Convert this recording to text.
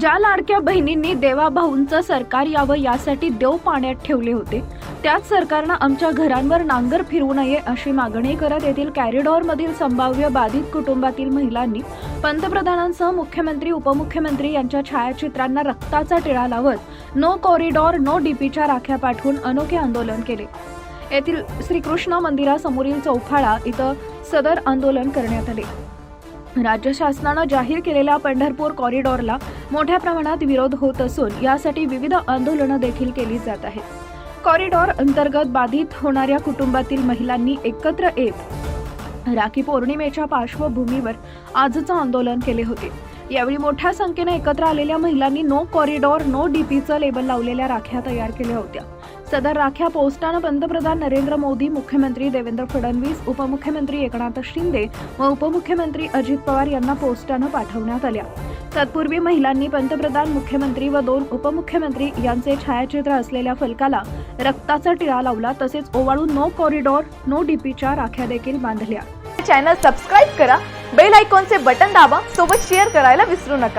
ज्या लाडक्या बहिणींनी देवाभाऊंचं सरकार यावं यासाठी देव पाण्यात ठेवले होते त्याच सरकारनं आमच्या घरांवर नांगर फिरू नये अशी मागणी करत येथील कॅरिडॉरमधील संभाव्य बाधित कुटुंबातील महिलांनी पंतप्रधानांसह मुख्यमंत्री उपमुख्यमंत्री यांच्या छायाचित्रांना रक्ताचा टिळा लावत नो कॉरिडॉर नो डीपीच्या राख्या पाठवून अनोखे आंदोलन केले. येथील श्रीकृष्ण मंदिरासमोरील चौफाळा इथं सदर आंदोलन करण्यात आले. राज्य शासनानं जाहीर केलेल्या पंढरपूर कॉरिडॉरला मोठ्या प्रमाणात विरोध होत असून यासाठी विविध आंदोलनं देखील केली जात आहेत. कॉरिडॉर अंतर्गत बाधित होणाऱ्या कुटुंबातील महिलांनी एकत्र येत राखी पौर्णिमेच्या पार्श्वभूमीवर आजचं आंदोलन केले होते. यावेळी मोठ्या संख्येने एकत्र आलेल्या महिलांनी नो कॉरिडॉर नो डीपीचं लेबल लावलेल्या राख्या तयार केल्या होत्या. सदर राख्या पोस्टानं पंतप्रधान नरेंद्र मोदी मुख्यमंत्री देवेंद्र फडणवीस उपमुख्यमंत्री एकनाथ शिंदे व उपमुख्यमंत्री अजित पवार यांना पोस्टानं पाठवण्यात आल्या. तत्पूर्वी महिलांनी पंतप्रधान मुख्यमंत्री व दोन उपमुख्यमंत्री यांचे छायाचित्र असलेल्या फलकाला रक्ताचा टिळा लावला तसेच ओवाळून नो कॉरिडॉर नो डीपीच्या राख्या देखील बांधल्या. चॅनल सबस्क्राईब करा बेल आयकॉनचे बटन दाबा सोबत शेअर करायला विसरू नका.